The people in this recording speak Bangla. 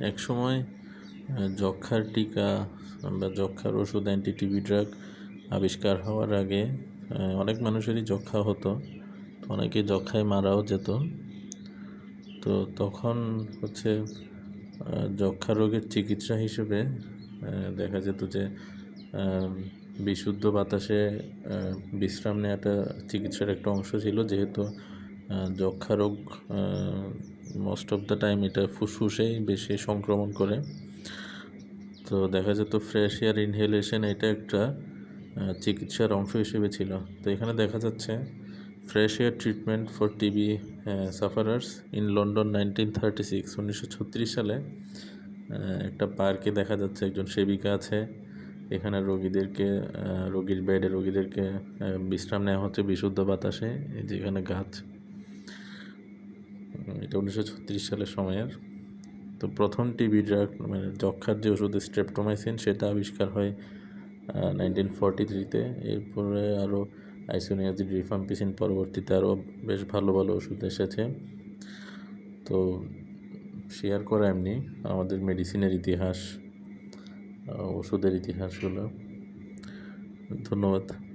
এক সময় যক্ষার টিকা বা যক্ষার ওষুধ অ্যান্টিটিবি ড্রাগ আবিষ্কার হওয়ার আগে অনেক মানুষেরই যক্ষা হতো। অনেকে যক্ষায় মারাও যেত। তো তখন হচ্ছে যক্ষা রোগের চিকিৎসা হিসেবে দেখা যেত যে বিশুদ্ধ বাতাসে বিশ্রাম নেওয়াটা চিকিৎসার একটা অংশ ছিল। যেহেতু যক্ষা রোগ মোস্ট অফ দ্য টাইম এটা ফুসফুসেই বেশি সংক্রমণ করে। তো দেখা যেত ফ্রেশ এয়ার ইনহেলেশন এটা একটা চিকিৎসার অংশ হিসেবে ছিল। তো এখানে দেখা যাচ্ছে fresh air treatment for TB sufferers in London nineteen thirty six উনিশশো ছত্রিশ সালে একটা পার্কে দেখা যাচ্ছে, একজন সেবিকা আছে। এখানে রোগীদেরকে রোগীর বেডে রোগীদেরকে বিশ্রাম নেওয়া হচ্ছে বিশুদ্ধ বাতাসে, যেখানে গাছ এটা উনিশশো ছত্রিশ সালের সময়ের। তো প্রথম টিবি ড্রাগ মানে যক্ষার যে ওষুধ স্ট্রেপ্টোমাইসিন সেটা আবিষ্কার হয় নাইনটিন ফর্টি থ্রিতে এরপরে আরও আইসোনিয়াজিড রিফাম্পিসিন পরবর্তীতে আরও বেশ ভালো ভালো ওষুধ এসেছে। তো শেয়ার করা এমনি, আমাদের মেডিসিনের ইতিহাস ওষুধের ইতিহাসগুলো। ধন্যবাদ।